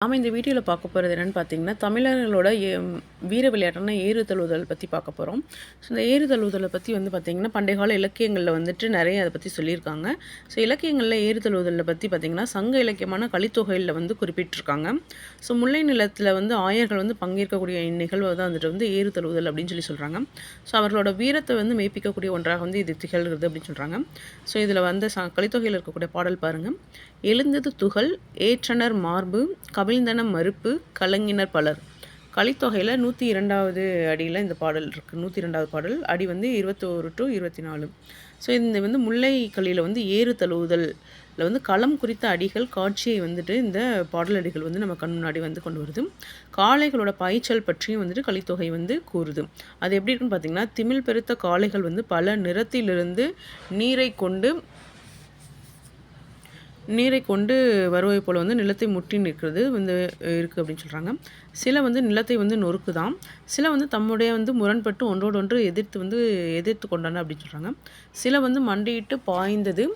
நாம இந்த வீடியோவில் பார்க்க போகிறது என்னென்னு பார்த்தீங்கன்னா தமிழர்களோட ஏ வீர விளையாட்டான ஏறு தழுவுதல் பற்றி பார்க்க போகிறோம் ஸோ இந்த ஏறு தழுவுதலை பற்றி வந்து பார்த்திங்கன்னா பண்டைய கால இலக்கியங்களில் வந்துட்டு நிறைய அதை பற்றி சொல்லியிருக்காங்க. ஸோ இலக்கியங்களில் ஏறு தழுவுதலை பற்றி பார்த்திங்கன்னா சங்க இலக்கியமான கலித்தொகையில் வந்து குறிப்பிட்டிருக்காங்க. ஸோ முல்லை நிலத்தில் வந்து ஆயர்கள் வந்து பங்கேற்கக்கூடிய நிகழ்வு தான் வந்துட்டு வந்து ஏறு தழுவுதல் அப்படின்னு சொல்லி சொல்கிறாங்க ஸோ அவர்களோட வீரத்தை வந்து மெய்ப்பிக்கக்கூடிய ஒன்றாக வந்து இது திகழ்கிறது அப்படின்னு சொல்கிறாங்க ஸோ இதில் வந்து ச கலித்தொகையில் இருக்கக்கூடிய பாடல் பாருங்கள் எழுந்தது துகள் ஏற்றனர் மார்பு கவிழ்ந்தன மறுப்பு கலங்கினர் பலர். கலித்தொகையில் நூற்றி இரண்டாவது அடியில் இந்த பாடல் இருக்குது நூற்றி இரண்டாவது பாடல். அடி வந்து இருபத்தோரு டு இருபத்தி நாலு ஸோ இந்த வந்து முல்லை கலியில் வந்து ஏறு தழுவுதலில் வந்து களம் குறித்த அடிகள் காட்சியை வந்துட்டு இந்த பாடல் அடிகள் வந்து நம்ம கண் முன்னாடி வந்து கொண்டு வருது. காளைகளோட பாய்ச்சல் பற்றியும் வந்துட்டு கலித்தொகை வந்து கூறுது. அது எப்படி இருக்குன்னு பார்த்தீங்கன்னா திமிழ் பெருத்த காளைகள் வந்து பல நிறத்திலிருந்து நீரை கொண்டு நீரை கொண்டு வருவை போல் வந்து நிலத்தை முட்டி நிற்கிறது வந்து இருக்குது அப்படின்னு சொல்கிறாங்க சில வந்து நிலத்தை வந்து நொறுக்குதான் சில வந்து தம்முடைய வந்து முரண்பட்டு ஒன்றோடு ஒன்று எதிர்த்து வந்து எதிர்த்து கொண்டான அப்படின்னு சொல்கிறாங்க சில வந்து மண்டியிட்டு பாய்ந்தது.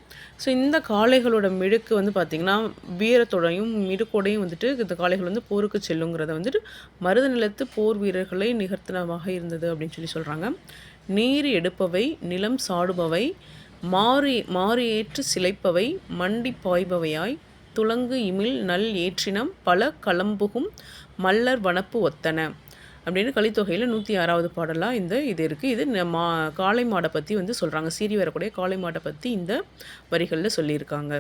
ஸோ இந்த காளைகளோட மிடுக்கு வந்து பார்த்திங்கன்னா வீரத்தோடையும் மிடுக்கோடையும் வந்துட்டு இந்த காளைகள் வந்து போருக்கு செல்லுங்கிறத வந்துட்டு மருத நிலத்து போர் வீரர்களை நிகர்த்தனமாக இருந்தது அப்படின்னு சொல்லி சொல்கிறாங்க நீர் எடுப்பவை நிலம் சாடுபவை மாறி மாறியேற்று ஏற்று சிலைப்பவை மண்டி பாய்பவையாய் துலங்கு இமிழ் நல் ஏற்றினம் பல களம்புகும் மல்லர் வனப்பு ஒத்தன. அப்படின்னு கலித்தொகையில் நூற்றி ஆறாவது பாடலாக இந்த இது இருக்குது இது மா காளை மாடை பற்றி வந்து சொல்கிறாங்க சீரி வரக்கூடிய காளை மாடை பற்றி இந்த வரிகளில் சொல்லியிருக்காங்க.